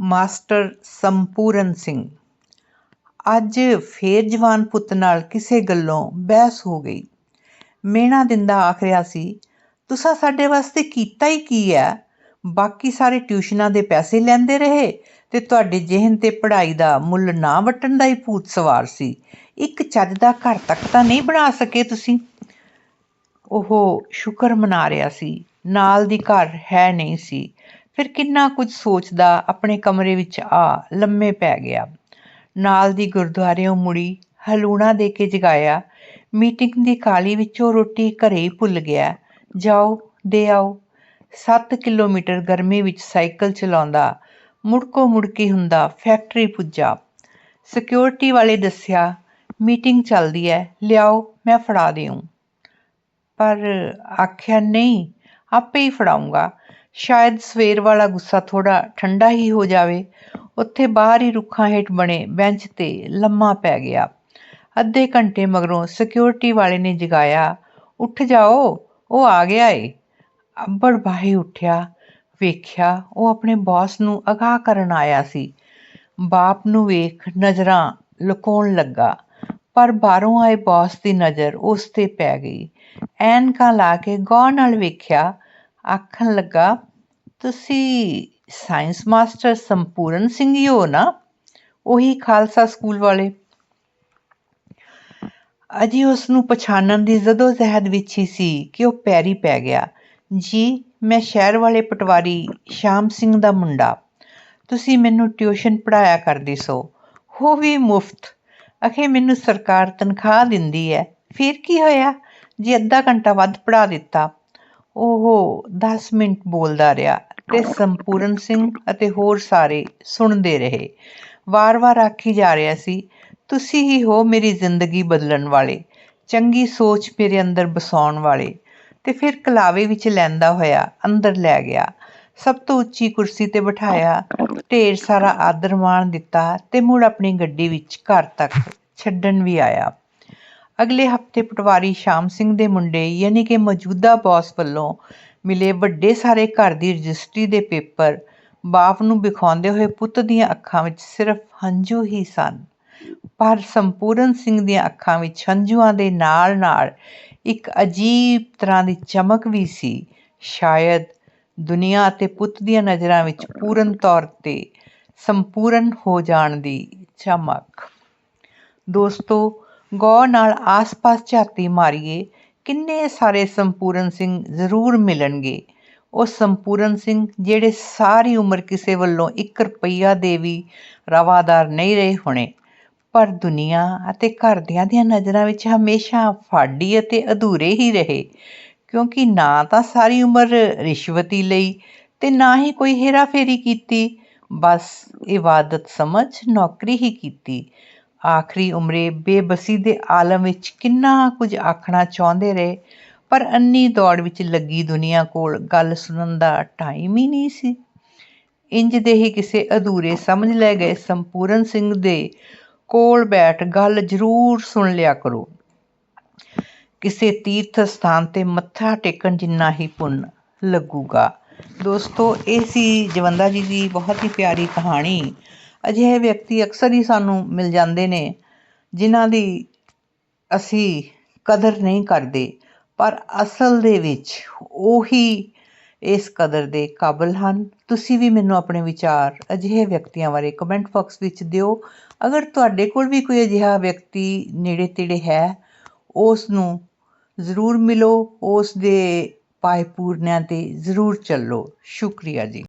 Master ਸੰਪੂਰਨ ਸਿੰਘ। ਅੱਜ ਫੇਰ ਜਵਾਨ ਪੁੱਤ ਨਾਲ ਕਿਸੇ ਗੱਲੋਂ ਬਹਿਸ ਹੋ ਗਈ। ਮੇਣਾ ਦਿੰਦਾ ਆਖ ਰਿਹਾ ਸੀ, ਤੁਸਾਂ ਸਾਡੇ ਵਾਸਤੇ ਕੀਤਾ ਹੀ ਕੀ ਹੈ ਬਾਕੀ ਸਾਰੇ ਟਿਊਸ਼ਨਾਂ ਦੇ ਪੈਸੇ ਲੈਂਦੇ ਰਹੇ ਤੇ ਤੁਹਾਡੇ ਜਿਹਨ ਤੇ ਪੜ੍ਹਾਈ ਦਾ ਮੁੱਲ ਨਾ ਵਟਣ ਦਾ ਹੀ ਭੂਤ ਸਵਾਰ ਸੀ। ਇੱਕ ਚੱਜ ਦਾ ਘਰ ਤੱਕ ਤਾਂ ਨਹੀਂ ਬਣਾ ਸਕੇ ਤੁਸੀਂ? ਉਹ ਸ਼ੁਕਰ ਮਨਾ ਰਿਹਾ ਸੀ। ਨਾਲ ਦੀ ਘਰ ਹੈ ਨਹੀਂ ਸੀ। ਫਿਰ ਕਿੰਨਾ ਕੁਝ ਸੋਚਦਾ ਆਪਣੇ ਕਮਰੇ ਵਿੱਚ ਆ, ਲੰਮੇ ਪੈ ਗਿਆ। ਨਾਲ ਦੀ ਗੁਰਦੁਆਰਿਓਂ ਮੁੜੀ, ਹਲੂਣਾ ਦੇ ਕੇ ਜਗਾਇਆ। ਮੀਟਿੰਗ ਦੀ ਕਾਲੀ ਵਿੱਚੋਂ ਰੋਟੀ ਘਰੇ ਹੀ ਭੁੱਲ ਗਿਆ। ਜਾਓ, ਦੇ ਆਓ। 7 ਕਿਲੋਮੀਟਰ ਗਰਮੀ ਵਿੱਚ ਸਾਈਕਲ ਚਲਾਉਂਦਾ, ਮੁੜਕੋ ਮੁੜਕੀ ਹੁੰਦਾ ਫੈਕਟਰੀ ਪੁੱਜਾ। ਸਿਕਿਉਰਿਟੀ ਵਾਲੇ ਦੱਸਿਆ, ਮੀਟਿੰਗ ਚੱਲਦੀ ਹੈ ਲਿਆਓ, ਮੈਂ ਫੜਾ ਦਿਉ ਪਰ ਆਖਿਆ, ਨਹੀਂ, ਆਪੇ ਹੀ ਫੜਾਉਂਗਾ ਸ਼ਾਇਦ ਸਵੇਰ ਵਾਲਾ ਗੁੱਸਾ ਥੋੜਾ ਠੰਡਾ ਹੀ ਹੋ ਜਾਵੇ। ਉੱਥੇ ਬਾਹਰ ਹੀ ਰੁੱਖਾਂ ਹੇਠ ਬਣੇ ਬੈਂਚ ਤੇ ਲੰਮਾ ਪੈ ਗਿਆ। ਅੱਧੇ ਘੰਟੇ ਮਗਰੋਂ ਸਿਕਿਉਰਿਟੀ ਵਾਲੇ ਨੇ ਜਗਾਇਆ, ਉੱਠ ਜਾਓ, ਉਹ ਆ ਗਿਆ ਏ। ਅੱਬੜ ਬਾਹੇ ਉੱਠਿਆ, ਵੇਖਿਆ ਉਹ ਆਪਣੇ ਬੌਸ ਨੂੰ ਅਗਾਹ ਕਰਨ ਆਇਆ ਸੀ। ਬਾਪ ਨੂੰ ਵੇਖ ਨਜ਼ਰਾਂ ਲੁਕਾਉਣ ਲੱਗਾ, ਪਰ ਬਾਹਰੋਂ ਆਏ ਬੌਸ ਦੀ ਨਜ਼ਰ ਉਸ ਤੇ ਪੈ ਗਈ। ਐਨਕਾਂ ਲਾ ਕੇ ਗੌਰ ਨਾਲ ਵੇਖਿਆ, ਆਖਣ ਲੱਗਾ ਤੁਸੀਂ ਸਾਇੰਸ ਮਾਸਟਰ ਸੰਪੂਰਨ ਸਿੰਘ ਹੀ ਹੋ ਨਾ? ਉਹੀ ਖਾਲਸਾ ਸਕੂਲ ਵਾਲੇ। ਅਜੇ ਉਸ ਨੂੰ ਪਛਾਣਨ ਦੀ ਜ਼ਦੋ ਜ਼ਹਿਦ ਵਿੱਚ ਹੀ ਸੀ ਕਿ ਉਹ ਪੈਰੀ ਪੈ ਗਿਆ। ਜੀ, ਮੈਂ ਸ਼ਹਿਰ ਵਾਲੇ ਪਟਵਾਰੀ ਸ਼ਾਮ ਸਿੰਘ ਦਾ ਮੁੰਡਾ। ਤੁਸੀਂ ਮੈਨੂੰ ਟਿਊਸ਼ਨ ਪੜਾਇਆ ਕਰਦੇ ਸੋ। ਹੋ ਵੀ ਮੁਫਤ। ਅਖੇ ਮੈਨੂੰ ਸਰਕਾਰ ਤਨਖਾਹ ਦਿੰਦੀ ਹੈ ਫਿਰ ਕੀ ਹੋਇਆ? ਜੇ ਅੱਧਾ ਘੰਟਾ ਵੱਧ ਪੜਾ ਦਿੱਤਾ। ਉਹ 10 ਮਿੰਟ ਬੋਲਦਾ ਰਿਹਾ। ਤੇ ਸੰਪੂਰਨ ਸਿੰਘ ਅਤੇ ਹੋਰ ਸਾਰੇ ਸੁਣਦੇ ਰਹੇ। ਵਾਰ-ਵਾਰ ਆਖੀ ਜਾ ਰਿਹਾ ਸੀ, ਤੁਸੀਂ ਹੀ ਹੋ ਮੇਰੀ ਜ਼ਿੰਦਗੀ ਬਦਲਣ ਵਾਲੇ, ਚੰਗੀ ਸੋਚ ਮੇਰੇ ਅੰਦਰ ਬਸਾਉਣ ਵਾਲੇ। ਤੇ ਫਿਰ ਕਲਾਵੇ ਵਿੱਚ ਲੈਂਦਾ ਹੋਇਆ ਅੰਦਰ ਲੈ ਗਿਆ। ਸਭ ਤੋਂ ਉੱਚੀ ਕੁਰਸੀ ਤੇ ਬਿਠਾਇਆ, ਢੇਰ ਸਾਰਾ ਆਦਰ ਮਾਣ ਦਿੱਤਾ ਤੇ ਮੁੜ ਆਪਣੀ ਗੱਡੀ ਵਿੱਚ ਘਰ ਤੱਕ ਛੱਡਣ ਵੀ ਆਇਆ। ਅਗਲੇ ਹਫ਼ਤੇ ਪਟਵਾਰੀ ਸ਼ਾਮ ਸਿੰਘ ਦੇ ਮੁੰਡੇ, ਯਾਨੀ ਕਿ ਮੌਜੂਦਾ ਬੌਸ ਵੱਲੋਂ ਮਿਲੇ ਵੱਡੇ ਸਾਰੇ ਘਰ ਦੀ ਰਜਿਸਟਰੀ ਦੇ ਪੇਪਰ ਬਾਪ ਨੂੰ ਵਿਖਾਉਂਦੇ ਹੋਏ ਪੁੱਤ ਦੀਆਂ ਅੱਖਾਂ ਵਿੱਚ ਸਿਰਫ ਹੰਝੂ ਹੀ ਸਨ। ਪਰ ਸੰਪੂਰਨ ਸਿੰਘ ਦੀਆਂ ਅੱਖਾਂ ਵਿੱਚ ਹੰਝੂਆਂ ਦੇ ਨਾਲ-ਨਾਲ ਇੱਕ ਅਜੀਬ ਤਰ੍ਹਾਂ ਦੀ ਚਮਕ ਵੀ ਸੀ। ਸ਼ਾਇਦ ਦੁਨੀਆ ਅਤੇ ਪੁੱਤ ਦੀਆਂ ਨਜ਼ਰਾਂ ਵਿੱਚ ਪੂਰਨ ਤੌਰ ਤੇ ਸੰਪੂਰਨ ਹੋ ਜਾਣ ਦੀ ਚਮਕ। ਦੋਸਤੋ, ਗੌਰ ਨਾਲ ਆਸ-ਪਾਸ ਝਾਤੀ ਮਾਰੀਏ ਕਿੰਨੇ ਸਾਰੇ ਸੰਪੂਰਨ ਸਿੰਘ ਜ਼ਰੂਰ ਮਿਲਣਗੇ। ਉਹ ਸੰਪੂਰਨ ਸਿੰਘ ਜਿਹੜੇ ਸਾਰੀ ਉਮਰ ਕਿਸੇ ਵੱਲੋਂ 1 ਰੁਪਈਆ ਦੇ ਵੀ ਰਵਾਦਾਰ ਨਹੀਂ ਰਹੇ ਹੋਣੇ। ਪਰ ਦੁਨੀਆ ਅਤੇ ਘਰਦਿਆਂ ਦੀਆਂ ਨਜ਼ਰਾਂ ਵਿੱਚ ਹਮੇਸ਼ਾ ਫਾਡੀ ਅਤੇ ਅਧੂਰੇ ਹੀ ਰਹੇ। ਕਿਉਂਕਿ ਨਾ ਤਾਂ ਸਾਰੀ ਉਮਰ ਰਿਸ਼ਵਤੀ ਲਈ ਤੇ ਨਾ ਹੀ ਕੋਈ ਹੇਰਾਫੇਰੀ ਕੀਤੀ। ਬਸ ਇਬਾਦਤ ਸਮਝ ਨੌਕਰੀ ਹੀ ਕੀਤੀ। ਆਖਰੀ ਉਮਰੇ ਬੇਬਸੀ ਦੇ ਆਲਮ ਵਿੱਚ ਕਿੰਨਾ ਕੁਝ ਆਖਣਾ ਚਾਹੁੰਦੇ ਰਹੇ, ਪਰ ਅੰਨੀ ਦੌੜ ਵਿੱਚ ਲੱਗੀ ਦੁਨੀਆ ਕੋਲ ਗੱਲ ਸੁਣਨ ਦਾ ਟਾਈਮ ਹੀ ਨਹੀਂ ਸੀ। ਇੰਜ ਦੇ ਹੀ ਕਿਸੇ ਅਧੂਰੇ ਸਮਝ ਲੈ ਗਏ ਸੰਪੂਰਨ ਸਿੰਘ ਦੇ ਕੋਲ ਬੈਠ ਗੱਲ ਜ਼ਰੂਰ ਸੁਣ ਲਿਆ ਕਰੋ। ਕਿਸੇ ਤੀਰਥ ਸਥਾਨ ਤੇ ਮੱਥਾ ਟੇਕਣ ਜਿੰਨਾ ਹੀ ਪੁੰਨ ਲੱਗੂਗਾ। ਦੋਸਤੋ, ਇਹ ਸੀ ਜਵੰਦਾ ਜੀ ਦੀ ਬਹੁਤ ਹੀ ਪਿਆਰੀ ਕਹਾਣੀ। ਅਜਿਹੇ ਵਿਅਕਤੀ ਅਕਸਰ ਹੀ ਸਾਨੂੰ ਮਿਲ ਜਾਂਦੇ ਨੇ, ਜਿਨ੍ਹਾਂ ਦੀ ਅਸੀਂ ਕਦਰ ਨਹੀਂ ਕਰਦੇ। ਪਰ ਅਸਲ ਦੇ ਵਿੱਚ ਉਹੀ ਇਸ ਕਦਰ ਦੇ ਕਾਬਲ ਹਨ। ਤੁਸੀਂ ਵੀ ਮੈਨੂੰ ਆਪਣੇ ਵਿਚਾਰ ਅਜਿਹੇ ਵਿਅਕਤੀਆਂ ਬਾਰੇ ਕਮੈਂਟ ਬਾਕਸ ਵਿੱਚ ਦਿਓ। ਅਗਰ ਤੁਹਾਡੇ ਕੋਲ ਵੀ ਕੋਈ ਅਜਿਹਾ ਵਿਅਕਤੀ ਨੇੜੇ ਤੇੜੇ ਹੈ ਉਸ ਨੂੰ ਜ਼ਰੂਰ ਮਿਲੋ ਉਸ ਦੇ ਪਾਏ ਪੂਰਨਿਆਂ ਤੇ ਜ਼ਰੂਰ ਚੱਲੋ। ਸ਼ੁਕਰੀਆ ਜੀ।